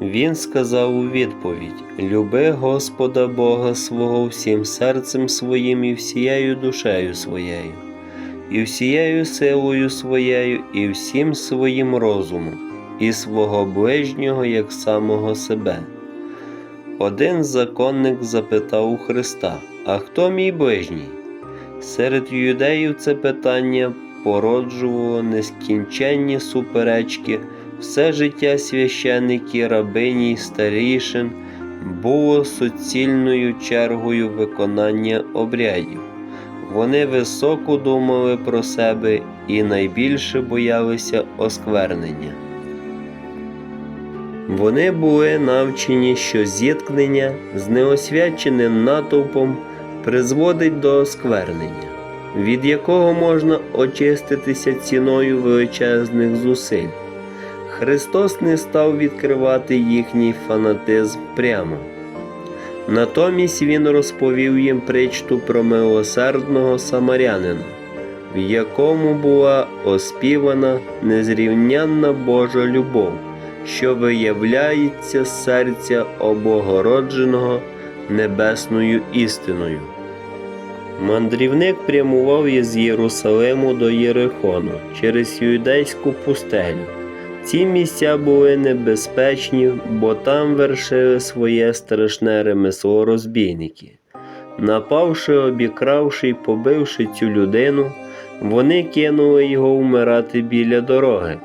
Він сказав у відповідь: Люби Господа Бога свого всім серцем своїм і всією душею своєю, і всією силою своєю, і всім своїм розумом, і свого ближнього як самого себе. Один законник запитав у Христа: А хто мій ближній? Серед юдеїв це питання породжувало нескінченні суперечки. Все життя священики, рабині старішин було суцільною чергою виконання обрядів. Вони високо думали про себе і найбільше боялися осквернення. Вони були навчені, що зіткнення з неосвяченим натовпом призводить до осквернення, від якого можна очиститися ціною величезних зусиль. Христос не став відкривати їхній фанатизм прямо. Натомість Він розповів їм притчу про милосердного самарянина, в якому була оспівана незрівнянна Божа любов, що виявляється з серця обогородженого небесною істиною. Мандрівник прямував із Єрусалиму до Єрихону через юдейську пустелю. Ці місця були небезпечні, бо там вершили своє страшне ремесло розбійники. Напавши, обікравши й побивши цю людину, вони кинули його вмирати біля дороги.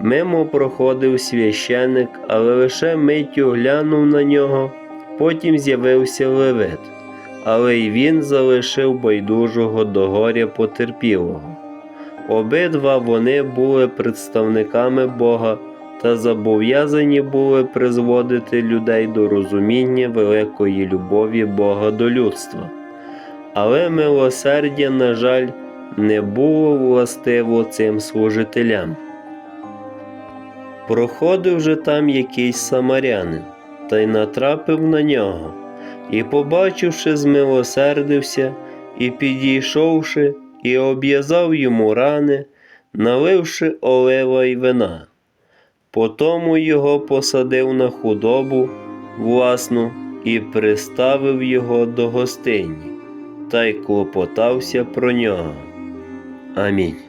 Мимо проходив священик, але лише миттю глянув на нього, потім з'явився левит, але й він залишив байдужого до горя потерпілого. Обидва вони були представниками Бога та зобов'язані були призводити людей до розуміння великої любові Бога до людства. Але милосердя, на жаль, не було властиво цим служителям. Проходив же там якийсь самарянин, та й натрапив на нього, і, побачивши, змилосердився, і підійшовши, і обв'язав йому рани, наливши олива й вина. Потому його посадив на худобу власну і приставив його до гостині, та й клопотався про нього. Амінь.